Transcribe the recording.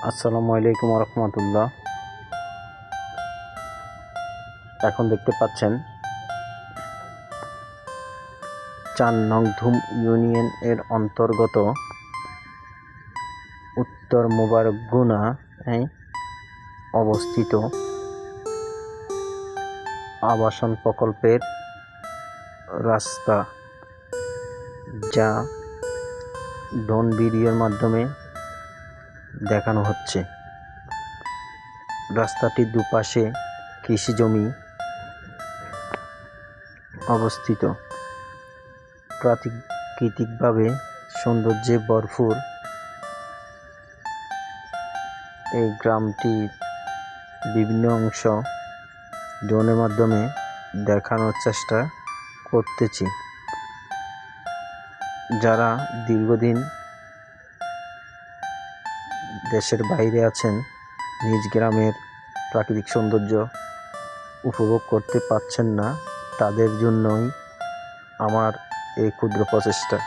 আসসালামু আলাইকুম রহমতুল্লাহ এখন দেখতে পাচ্ছেন চার নং ধুম ইউনিয়ন এর অন্তর্গত উত্তর মোবারকগুনা অবস্থিত আবাসন প্রকল্পের রাস্তা, যা ড্রোন ভিডিওর মাধ্যমে দেখানো হচ্ছে। রাস্তাটির দুপাশে কৃষি জমি অবস্থিত। প্রাকৃতিকভাবে সৌন্দর্যে ভরপুর এই গ্রামটির বিভিন্ন অংশ ড্রোনের মাধ্যমে দেখানোর চেষ্টা করতেছি। যারা দীর্ঘদিন দেশের বাইরে আছেন, নিজ গ্রামের প্রাকৃতিক সৌন্দর্য উপভোগ করতে পারছেন না, তাদের জন্যই আমার এই ক্ষুদ্র প্রচেষ্টা।